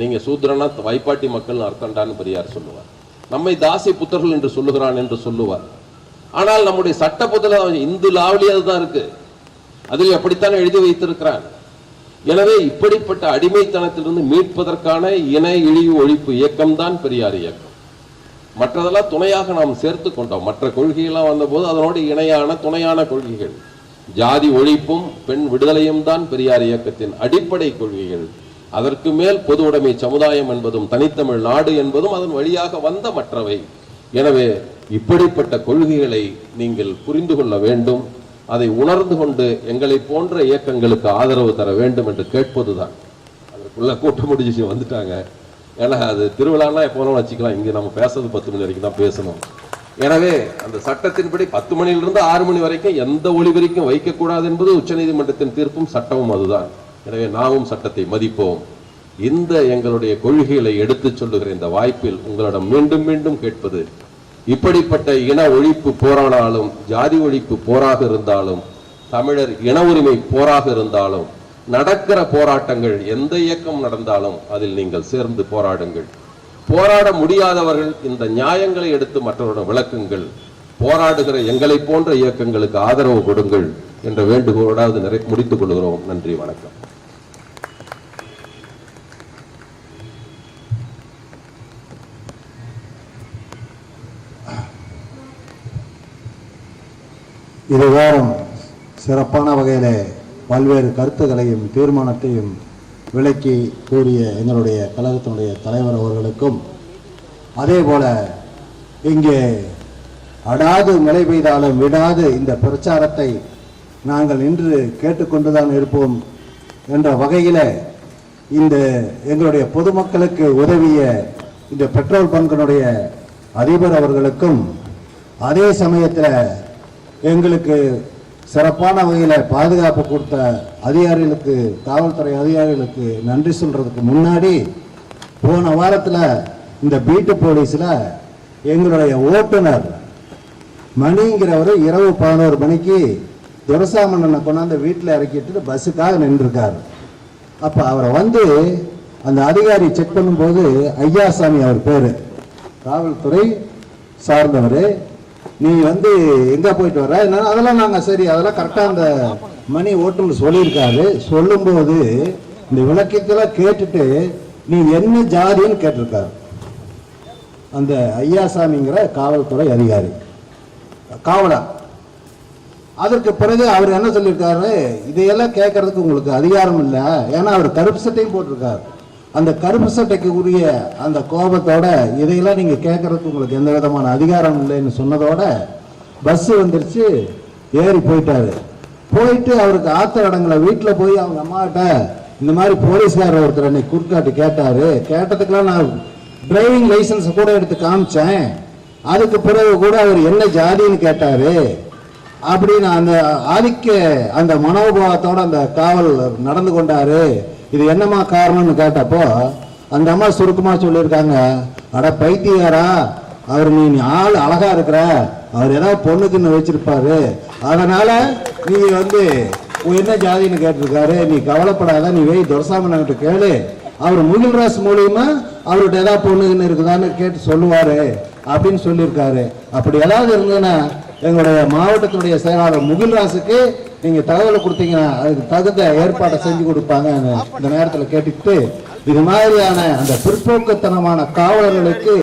நீங்க சூத்ரனா வைப்பாட்டி மக்கள் அர்த்தண்டான்னு பெரியார் சொல்லுவார். நம்மை தாசி புத்தர்கள் என்று சொல்லுகிறான் என்று சொல்லுவார். ஆனால் நம்முடைய சட்ட புத்தகம் இந்து லாவலி அதுதான் இருக்கு. அதில் அப்படித்தான் எழுதி வைத்திருக்கிறான் எனவே இப்படிப்பட்ட அடிமைத்தனத்திலிருந்து மீட்பதற்கான இன இழிவு ஒழிப்பு இயக்கம்தான் பெரியார் இயக்கம். மற்றதெல்லாம் துணையாக நாம் சேர்த்து கொண்டோம். மற்ற கொள்கைகள்லாம் வந்தபோது அதனோடு இணையான துணையான கொள்கைகள். ஜாதி ஒழிப்பும் பெண் விடுதலையும் தான் பெரியார் இயக்கத்தின் அடிப்படை கொள்கைகள். அதற்கு மேல் பொது உடைமை சமுதாயம் என்பதும் தனித்தமிழ் நாடு என்பதும் அதன் வழியாக வந்த மற்றவை. எனவே இப்படிப்பட்ட கொள்கைகளை நீங்கள் புரிந்து கொள்ள வேண்டும். அதை உணர்ந்து கொண்டு எங்களை போன்ற இயக்கங்களுக்கு ஆதரவு தர வேண்டும் என்று கேட்பதுதான். அதற்குள்ள கூட்டம் முடிஞ்சு வந்துட்டாங்க. ஏன்னா அது திருவிழான்னா எப்போ வச்சுக்கலாம். இங்கே நம்ம பேசுறது பத்து மணி வரைக்கும் தான் பேசணும். எனவே அந்த சட்டத்தின்படி பத்து மணியிலிருந்து ஆறு மணி வரைக்கும் எந்த ஒளிபரிக்கும் வைக்கக்கூடாது என்பது உச்சநீதிமன்றத்தின் தீர்ப்பும் சட்டமும் அதுதான். எனவே நாமும் சட்டத்தை மதிப்போம். இந்த எங்களுடைய கொள்கைகளை எடுத்துச் சொல்லுகிற இந்த வாய்ப்பில் உங்களிடம் மீண்டும் மீண்டும் கேட்பது இப்படிப்பட்ட இன ஒழிப்பு போரானாலும் ஜாதி ஒழிப்பு போராக இருந்தாலும் தமிழர் இன உரிமை போராக இருந்தாலும் நடக்கிற போராட்டங்கள் எந்த இயக்கம் நடந்தாலும் அதில் நீங்கள் சேர்ந்து போராடுங்கள். போராட முடியாதவர்கள் இந்த நியாயங்களை எடுத்து மற்றவரிடம் விளக்குங்கள். போராடுகிற எங்களை போன்ற இயக்கங்களுக்கு ஆதரவு கொடுங்கள் என்ற வேண்டுகோளோடு நிறை முடித்துக் கொள்கிறோம். நன்றி வணக்கம். இதுவாரம் சிறப்பான வகையில் பல்வேறு கருத்துக்களையும் தீர்மானத்தையும் விளக்கி கூறிய எங்களுடைய கழகத்தினுடைய தலைவர் அவர்களுக்கும் அதே போல இங்கே அடாது மழை பெய்தாலும் விடாது இந்த பிரச்சாரத்தை நாங்கள் நின்று கேட்டுக்கொண்டுதான் இருப்போம் என்ற வகையில் இந்த எங்களுடைய பொதுமக்களுக்கு உதவிய இந்த பெட்ரோல் பங்கினுடைய அதிபர் அவர்களுக்கும் அதே சமயத்தில் எங்களுக்கு சிறப்பான வகையில் பாதுகாப்பு கொடுத்த அதிகாரிகளுக்கு காவல்துறை அதிகாரிகளுக்கு நன்றி சொல்கிறதுக்கு முன்னாடி போன வாரத்தில் இந்த பீட்டு போலீஸில் எங்களுடைய ஓட்டுநர் மணிங்கிறவர் இரவு பதினோரு மணிக்கு துரசாமண்ணனை கொண்டாந்து வீட்டில் இறக்கிட்டு பஸ்ஸுக்காக நின்றுருக்கார். அப்போ அவரை வந்து அந்த அதிகாரி செக் பண்ணும்போது ஐயாசாமி அவர் பேர். காவல்துறை சார்ந்தவர். நீ வந்து எங்க போயிட்டு வர? என்ன அதெல்லாம் நாங்க சரி அதெல்லாம் கரெக்டா அந்த மணி ஓட்டுநர் சொல்லியிருக்காரு. சொல்லும்போது இந்த விளக்கத்தெல்லாம் கேட்டுட்டு நீ என்ன ஜாதின்னு கேட்டிருக்காரு. அந்த ஐயாசாமிங்கிற காவல்துறை அதிகாரி. காவலா? அதற்கு பிறகு அவர் என்ன சொல்லியிருக்காரு? இதையெல்லாம் கேட்கறதுக்கு உங்களுக்கு அதிகாரம் இல்லை. ஏன்னா அவர் கருப்பு சட்டையும் போட்டிருக்காரு. அந்த கரும்பு சட்டைக்கு உரிய அந்த கோபத்தோட இதையெல்லாம் நீங்க கேட்கறதுக்கு உங்களுக்கு எந்த விதமான அதிகாரம் இல்லைன்னு சொன்னதோட பஸ் வந்துருச்சு ஏறி போயிட்டாரு. போயிட்டு அவருக்கு ஆத்த இடங்களை வீட்டில் போய் அவங்க அம்மாட்ட இந்த மாதிரி போலீஸ்காரர் ஒருத்தர் அன்னைக்கு குறுக்காட்டு கேட்டாரு. கேட்டதுக்கெல்லாம் நான் டிரைவிங் லைசன்ஸ் கூட எடுத்து காமிச்சேன். அதுக்கு பிறகு கூட அவர் என்ன ஜாதின்னு கேட்டாரு? அப்படின்னு அந்த ஆதிக்க அந்த மனோபாவத்தோட அந்த காவல் நடந்து கொண்டாரு. இது என்னம்மா காரணம்னு கேட்டப்போ அந்த அம்மா சுருக்கமாக சொல்லியிருக்காங்க அட பைத்தியாரா அவர் நீ நீ ஆள் அழகா இருக்கிற அவர் ஏதாவது பொண்ணுக்குன்னு வச்சிருப்பாரு. அதனால நீ வந்து உன் என்ன ஜாதின்னு கேட்டிருக்காரு நீ கவலைப்படாத நீ வெய் துரசாமன்கிட்ட கேளு. அவர் முகில் ராஸ் மூலியமா அவர்கிட்ட ஏதாவது பொண்ணுக்குன்னு இருக்குதான்னு கேட்டு சொல்லுவாரு அப்படின்னு சொல்லியிருக்காரு. அப்படி ஏதாவது இருந்ததுன்னா எங்களுடைய மாவட்டத்தினுடைய செயலாளர் முகில் ராசுக்கு நீங்க தகவலை கொடுத்தீங்கன்னா அதுக்கு தகுந்த ஏற்பாட்டை செஞ்சு கொடுப்பாங்க. இந்த நேரத்தில் கேட்டுக்கிட்டு இது மாதிரியான அந்த பிற்போக்குத்தனமான காவலர்களுக்கு